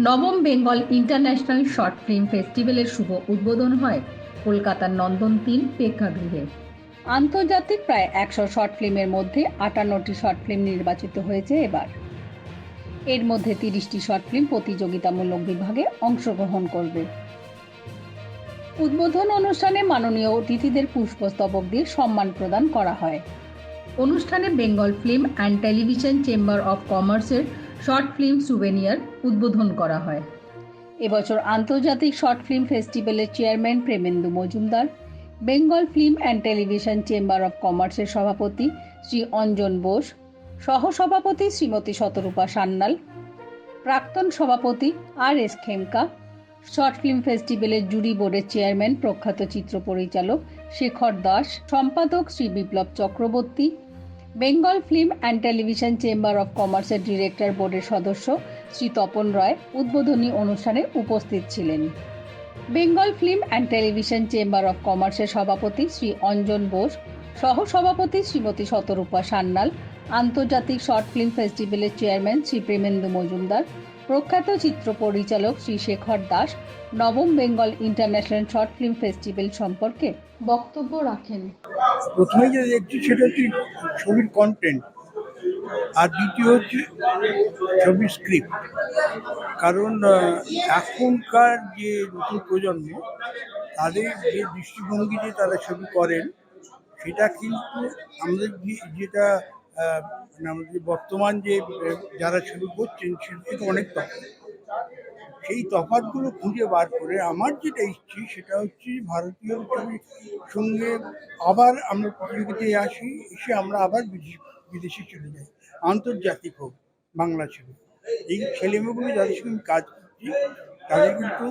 নবম Bengal international short film ফেস্টিভ্যালের শুভ উদ্বোধন হয় কলকাতার নন্দন তিন প্রেক্ষাগৃহে। আন্তর্জাতিক প্রায় একশো শর্ট ফিল্মের মধ্যে আটান্নটি শর্ট ফিল্ম নির্বাচিত হয়েছে এবার। এর মধ্যে তিরিশটি শর্ট ফিল্ম প্রতিযোগিতামূলক বিভাগে অংশগ্রহণ করবে। উদ্বোধন অনুষ্ঠানে মাননীয় অতিথিদের পুষ্পস্তবক দিয়ে সম্মান প্রদান করা হয়। অনুষ্ঠানে Bengal film and television chamber of কমার্সের শর্ট ফিল্ম সুভেনিয়ার উদ্বোধন করা হয়। এবছর আন্তর্জাতিক short film ফেস্টিভ্যালের chairman Premendu Majumdar, Bengal film and television chamber of কমার্সের সভাপতি শ্রী অঞ্জন বোস, সহসভাপতি শ্রীমতী শতরূপা সান্যাল, প্রাক্তন সভাপতি R S Khemka, short film ফেস্টিভ্যালের jury বোর্ডের চেয়ারম্যান প্রখ্যাত চিত্র পরিচালক শেখর দাস, সম্পাদক Shri Biplab Chakraborty Bengal film and television chamber of কমার্সের ডিরেক্টর বোর্ডের সদস্য শ্রী তপন রায় উদ্বোধনী অনুষ্ঠানে উপস্থিত ছিলেন। Bengal film and television chamber of কমার্সের সভাপতি শ্রী অঞ্জন বোস, সহসভাপতি শ্রীমতী শতরূপা সান্যাল, আন্তর্জাতিক শর্ট ফিল্ম ফেস্টিভ্যালের চেয়ারম্যান শ্রী প্রেমেন্দু মজুমদার প্রখ্যাত চিত্র পরিচালক শ্রী শেখর দাস নবম Bengal international short film festival সম্পর্কে বক্তব্য রাখেন। প্রথমে যে দেখছি সেটা হচ্ছে ছবির কন্টেন্ট আর দ্বিতীয় হচ্ছে ছবির স্ক্রিপ্ট কারণ এখনকার যে নতুন প্রজন্ম, তাদের যে দৃষ্টিভঙ্গিতে তারা ছবি করেন, সেটা কিন্তু আমাদের যে- যেটা আমাদের বর্তমান যে যারা ছবি করছেন সেটা থেকে অনেক তফাৎ। সেই তফাৎগুলো খুঁজে বার করে আমার যেটা ইচ্ছে, সেটা হচ্ছে ভারতীয় ছবির সঙ্গে আবার আমরা প্রতিযোগিতায় আসি, এসে আমরা আবার বিদেশে চলে যাই। আন্তর্জাতিক হোক, বাংলা ছবি। এই ছেলেমেয়েগুলো যাদের সঙ্গে কাজ করছি, তাদের কিন্তু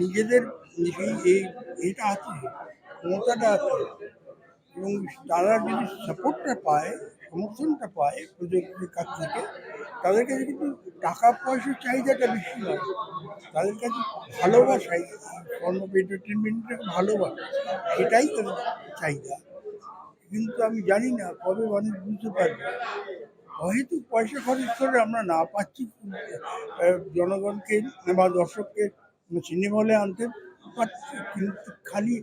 নিজেদের এই এটা আছে, ক্ষমতাটা আছে। এবং তারা যদি সাপোর্টটা পায় সমর্থনটা পায় প্রযুক্তির কাছ থেকে, তাদের কাছে কিন্তু টাকা পয়সার চাহিদাটা বেশি নয়। তাদের কাছে ভালোবাসাই ফর্ম অফ ভালোবাসা সেটাই তাদের চাহিদা। কিন্তু আমি জানি না কবে মানুষ বুঝতে পারবে। হয়তো পয়সা খরচ করে আমরা না পাচ্ছি জনগণকে বা দর্শককে, সিনেমা হলে আনতে পারছি, কিন্তু খালি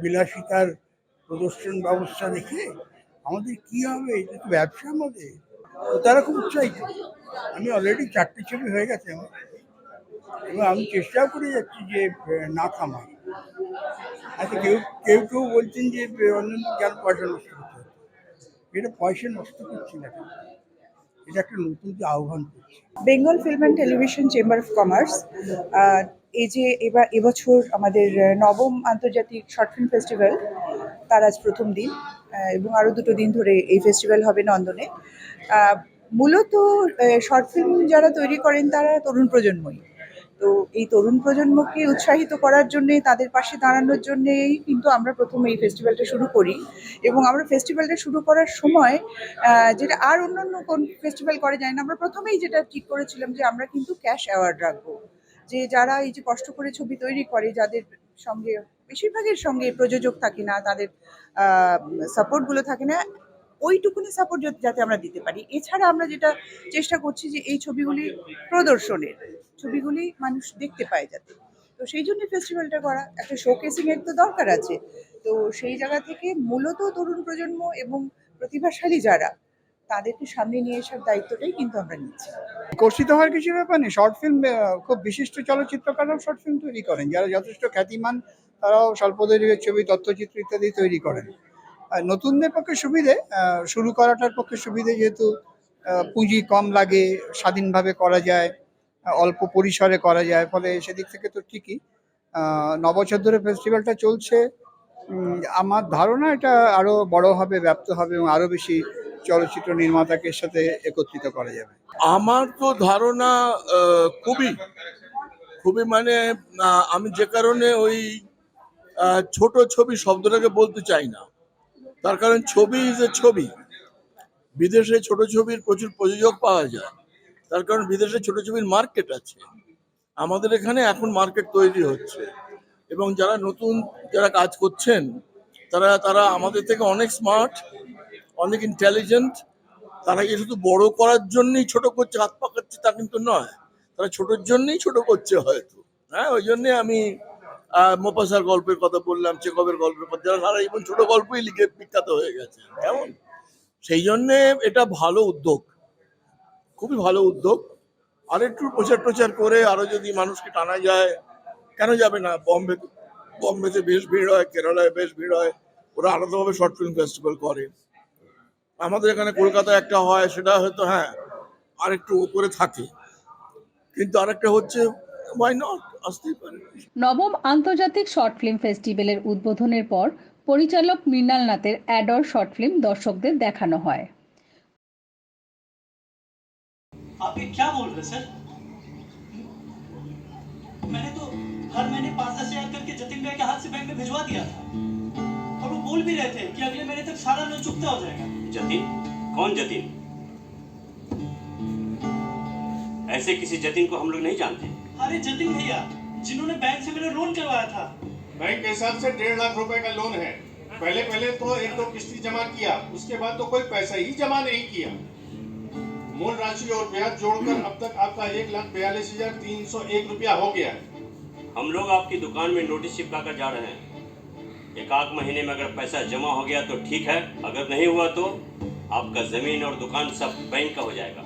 বিলাসিতার প্রদর্শন ব্যবস্থা দেখে আমাদের কি হবে? এটা তো ব্যবসা আমাদের। তারা খুব উৎসাহিত। আমি অলরেডি চারটে ছবি হয়ে গেছে আমার। এবং আমি চেষ্টাও করে যাচ্ছি যে না থামার। আচ্ছা কেউ কেউ কেউ বলছেন যে অন্যান্য কেন পয়সা নষ্ট করতে এটা পয়সা নষ্ট করছি না? এটা একটা নতুন আহ্বান Bengal film and television chamber of commerce এই যে এবার এবছর আমাদের নবম আন্তর্জাতিক শর্ট ফিল্ম ফেস্টিভ্যাল, তার আজ প্রথম দিন এবং আরও দুটো দিন ধরে এই ফেস্টিভ্যাল হবে নন্দনে। মূলত শর্ট ফিল্ম যারা তৈরি করেন তারা তরুণ প্রজন্মই। তো এই তরুণ প্রজন্মকে উৎসাহিত করার জন্যে, তাদের পাশে দাঁড়ানোর জন্যেই কিন্তু আমরা প্রথম এই ফেস্টিভ্যালটা শুরু করি। এবং আমরা ফেস্টিভ্যালটা শুরু করার সময় যেটা আর অন্যান্য কোন ফেস্টিভ্যাল করে যায় না, আমরা প্রথমেই যেটা ঠিক করেছিলাম যে, আমরা কিন্তু ক্যাশ অ্যাওয়ার্ড রাখব। যে যারা এই যে কষ্ট করে ছবি তৈরি করে, যাদের সঙ্গে, বেশিরভাগের সঙ্গে প্রযোজক থাকে না, তাদের সাপোর্টগুলো থাকে না ওইটুকুনি সাপোর্ট যাতে আমরা দিতে পারি। এছাড়া আমরা যেটা চেষ্টা করছি যে এই ছবিগুলি প্রদর্শনের, ছবিগুলি মানুষ দেখতে পায় যাতে। তো সেই জন্য ফেস্টিভ্যালটা করা, একটা শোকেসিং এর তো দরকার আছে। তো সেই জায়গা থেকে মূলত তরুণ প্রজন্ম এবং প্রতিভাশালী যারা, তাদেরকে সামনে নিয়ে আসার দায়িত্বটাই কিন্তু আমরা নিচ্ছি। কর্ষিত হওয়ার কিছু ব্যাপার নেই। শর্ট ফিল্ম খুব বিশিষ্ট চলচ্চিত্রকাররাও শর্ট ফিল্ম তৈরি করেন। যারা যথেষ্ট খ্যাতিমান, তারাও স্বল্প দৈর্ঘ্যের ছবি, তথ্যচিত্র ইত্যাদি তৈরি করেন। নতুনদের পক্ষে সুবিধে শুরু করাটার পক্ষে সুবিধে যেহেতু পুঁজি কম লাগে স্বাধীনভাবে করা যায় অল্প পরিসরে করা যায় ফলে সেদিক থেকে তো ঠিকই। আহ, ন বছর ধরে ফেস্টিভ্যালটা চলছে। আমার ধারণা এটা আরও বড় হবে ব্যাপ্ত হবে এবং আরও বেশি চলচ্চিত্র নির্মাতাকে সাথে একত্রিত করা যাবে। আমার তো ধারণা খুবই খুবই মানে আমি যে কারণে ওই ছোট ছবি শব্দটাকে বলতে চাই না। তার কারণ ছবি ইজ এ ছবি। বিদেশে ছোট ছবির প্রচুর প্রযোজক পাওয়া যায়। তার কারণ বিদেশে ছোট ছবির মার্কেট আছে। আমাদের এখানে এখন মার্কেট তৈরি হচ্ছে। এবং যারা নতুন যারা কাজ করছেন, তারা তারা আমাদের থেকে অনেক স্মার্ট অনেক ইন্টেলিজেন্ট তারা কি শুধু বড় করার জন্যই ছোট করছে, হাত পাকাচ্ছে তা কিন্তু নয়। তারা ছোটর জন্যই ছোট করছে হয়তো। হ্যাঁ ওই জন্যে আমি মোপাসার গল্পের কথা বললাম, চেকবের গল্পের কথা যারা সারা জীবন ছোট গল্পই লিখে বিখ্যাত হয়ে গেছে, কেমন? সেই জন্যে এটা ভালো উদ্যোগ, খুবই ভালো উদ্যোগ। আর একটু প্রচার প্রচার করে আরও যদি মানুষকে টানা যায়, কেন যাবে না? বম্বে, বম্বেতে বেশ ভিড় হয়, কেরালায় বেশ ভিড় হয়, ওরা আলাদাভাবে শর্ট ফিল্ম ফেস্টিভ্যাল করে। আমাদের এখানে কলকাতায় একটা হয়, সেটা হয়তো হ্যাঁ আরেকটু উপরে থাকে। কিন্তু আরেকটা হচ্ছে ওয়াই নট আসতেই পারে নবম আন্তর্জাতিক শর্ট ফিল্ম ফেস্টিভ্যালের উদ্বোধনের পর পরিচালক মৃণাল নাথের অ্যাডর শর্ট ফিল্ম দর্শকদের দেখানো হয় आप ये क्या बोल रहे सर मैंने तो हर महीने पाँच दस हजार करके जतिन भाई के हाथ से बैंक में भिजवा दिया था और वो बोल भी रहे थे कि अगले महीने तक सारा लोन चुकता हो जाएगा जतिन कौन जतिन ऐसे किसी जतिन को हम लोग नहीं जानते अरे जतिन भैया जिन्होंने बैंक से मेरा लोन करवाया था। बैंक के हिसाब से डेढ़ लाख रुपए का लोन है। पहले पहले तो एक दो किस्ती जमा किया उसके बाद तो कोई पैसा ही जमा नहीं किया। मूल राशि और ब्याज जोड़कर अब तक आपका एक लाख बयालीस हज़ार तीन सौ एक रुपया हो गया है। हम लोग आपकी दुकान में नोटिस चिपका कर जा रहे हैं। एक आध महीने में अगर पैसा जमा हो गया तो ठीक है अगर नहीं हुआ तो आपका ज़मीन और दुकान सब बैंक का हो जाएगा।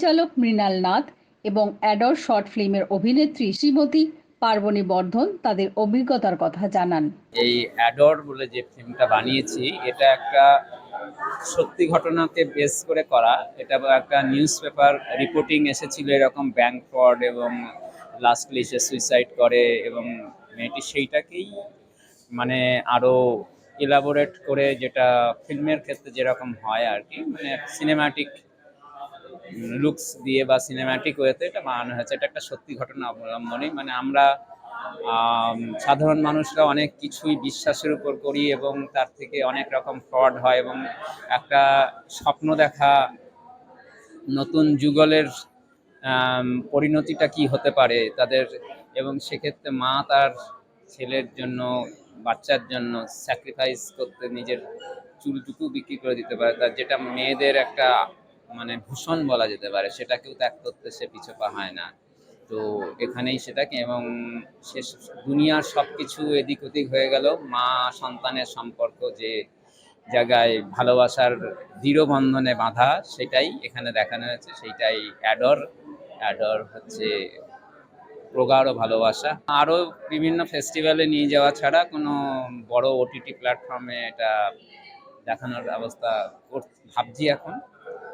পরিচালক মৃণাল নাথ এবং অ্যাডর শর্ট ফিল্মের অভিনেত্রী শ্রীমতী পার্বণী বর্ধন তাদের অভিজ্ঞতার কথা জানান। এই অ্যাডর বলে যে ফিল্মটা বানিয়েছি, এটা একটা সত্যি ঘটনাকে বেস করে করা। এটা একটা নিউজ পেপার রিপোর্টিং এসেছিল এরকম ব্যাংক ফ্রড এবং লাস্টলি সে সুইসাইড করে এবং মেয়েটি সেইটাকেই মানে আরও ইলাবোরেট করে যেটা ফিল্মের ক্ষেত্রে যেরকম হয় আর কি মানে সিনেমাটিক লুকস দিয়ে বা সিনেম্যাটিক ওয়েতে এটা বানানো হয়েছে। এটা একটা সত্যি ঘটনা অবলম্বনে। মানে আমরা সাধারণ মানুষরা অনেক কিছুই বিশ্বাসের উপর করি এবং তার থেকে অনেক রকম ফ্রড হয় এবং একটা স্বপ্ন দেখা নতুন যুগলের পরিণতিটা কি হতে পারে তাদের এবং সেক্ষেত্রে মা তার ছেলের জন্য, বাচ্চার জন্য স্যাক্রিফাইস করতে নিজের চুলটুকু বিক্রি করে দিতে পারে। তার যেটা মেয়েদের একটা মানে ভূষণ বলা যেতে পারে, সেটাকেও ত্যাগ করতে সে পিছু পা হয় না। তো এখানেই সেটাকে এবং শেষ দুনিয়ার সব কিছু এদিক ওদিক হয়ে গেল। মা সন্তানের সম্পর্ক যে জায়গায় ভালোবাসার দৃঢ় বন্ধনে বাঁধা, সেটাই এখানে দেখানো হয়েছে। সেইটাই অ্যাডর। অ্যাডর হচ্ছে প্রগাঢ় ভালোবাসা। আরও বিভিন্ন ফেস্টিভ্যালে নিয়ে যাওয়া ছাড়া কোনো বড় ওটিটি প্ল্যাটফর্মে এটা দেখানোর ব্যবস্থা ভাবছি এখন।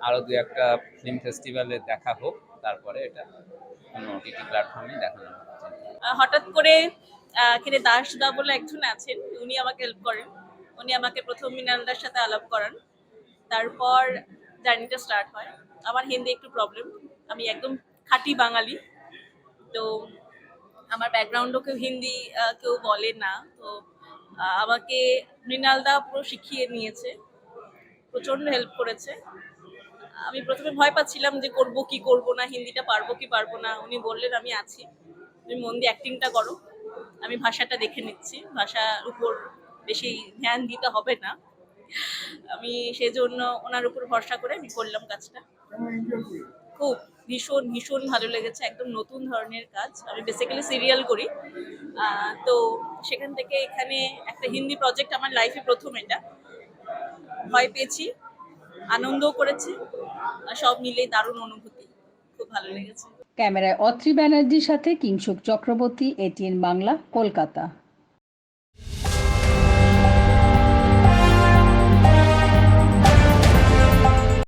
আরও দু একটা ফিল্ম ফেস্টিভ্যালে দেখা হোক, তারপরে এটা কোনো ওটিটি প্ল্যাটফর্মে দেখানো হঠাৎ করে দাস দা বলে একজন আছেন, উনি আমাকে হেল্প করেন। উনি আমাকে প্রথম মৃণালদার সাথে আলাপ করান। তারপর জার্নিটা স্টার্ট হয়। আমার হিন্দি একটু প্রবলেম আমি একদম খাঁটি বাঙালি। তো আমার ব্যাকগ্রাউন্ডও কেউ হিন্দি কেউ বলে না। তো আমাকে মৃণালদা পুরো শিখিয়ে নিয়েছে। প্রচণ্ড হেল্প করেছে। আমি প্রথমে ভয় পাচ্ছিলাম যে করব কি করব না, হিন্দিটা পারব কি পারব না। উনি বললেন, আমি আছি। তুমি মন দিয়ে অ্যাক্টিংটা করো। আমি ভাষাটা দেখে নিচ্ছি। ভাষার উপর বেশি ধ্যান দিতে হবে না। আমি সেজন্য ওনার উপর ভরসা করে আমি করলাম কাজটা। খুব ভীষণ ভীষণ ভালো লেগেছে। একদম নতুন ধরনের কাজ। আমি বেসিক্যালি সিরিয়াল করি। তো সেখান থেকে এখানে একটা হিন্দি প্রজেক্ট আমার লাইফে প্রথম এটা। ভয় পেয়েছি, আনন্দও করেছি। সব মিলে দারুণ অনুভূতি। খুব ভালো লেগেছে। ক্যামেরায় অত্রি ব্যানার্জির সাথে কিংশুক চক্রবর্তী, এটিএন বাংলা, কলকাতা।